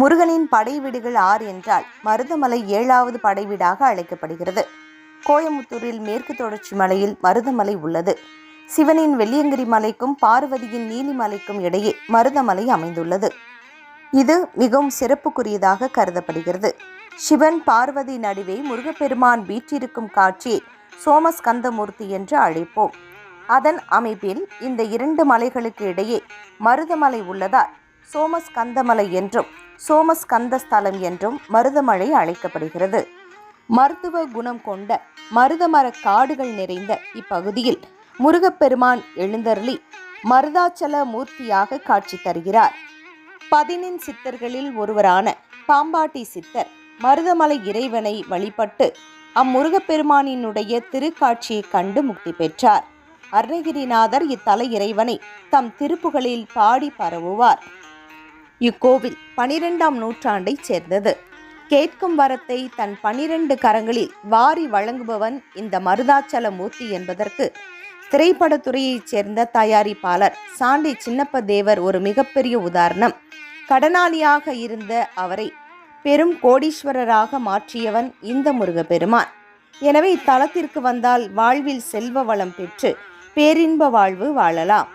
முருகனின் படை வீடுகள் ஆறு என்றால் மருதமலை ஏழாவது படைவீடாக அழைக்கப்படுகிறது. கோயமுத்தூரில் மேற்கு தொடர்ச்சி மலையில் மருதமலை உள்ளது. சிவனின் வெள்ளியங்கிரி மலைக்கும் பார்வதியின் நீலிமலைக்கும் இடையே மருதமலை அமைந்துள்ளது. இது மிகவும் சிறப்புக்குரியதாக கருதப்படுகிறது. சிவன் பார்வதி நடுவே முருகப்பெருமான் வீற்றிருக்கும் காட்சியை சோமஸ்கந்தமூர்த்தி என்று அழைப்போம். அதன் அமைப்பில் இந்த இரண்டு மலைகளுக்கு இடையே மருதமலை உள்ளதால் சோமஸ்கந்தமலை என்றும் சோமஸ்கந்த ஸ்தலம் என்றும் மருதமலை அழைக்கப்படுகிறது. மருத்துவ குணம் கொண்ட மருதமர காடுகள் நிறைந்த இப்பகுதியில் முருகப்பெருமான் எழுந்தருளி மருதாச்சல மூர்த்தியாக காட்சி தருகிறார். பதினெண் சித்தர்களில் ஒருவரான பாம்பாட்டி சித்தர் மருதமலை இறைவனை வழிபட்டு அம்முருகப்பெருமானினுடைய திருக்காட்சியை கண்டு முக்தி பெற்றார். அருணகிரிநாதர் இத்தலை இறைவனை தம் திருப்புகளில் பாடி பரவுவார். இக்கோவில் பனிரெண்டாம் நூற்றாண்டைச் சேர்ந்தது. கேட்கும் வரத்தை தன் பனிரெண்டு கரங்களில் வாரி வழங்குபவன் இந்த மருதாச்சல மூர்த்தி என்பதற்கு திரைப்படத்துறையைச் சேர்ந்த தயாரிப்பாளர் சாண்டி சின்னப்ப தேவர் ஒரு மிகப்பெரிய உதாரணம். கடனாளியாக இருந்த அவரை பெரும் கோடீஸ்வரராக மாற்றியவன் இந்த முருகப்பெருமான். எனவே இத்தலத்திற்கு வந்தால் வாழ்வில் செல்வ வளம் பெற்று பேரின்ப வாழ்வு வாழலாம்.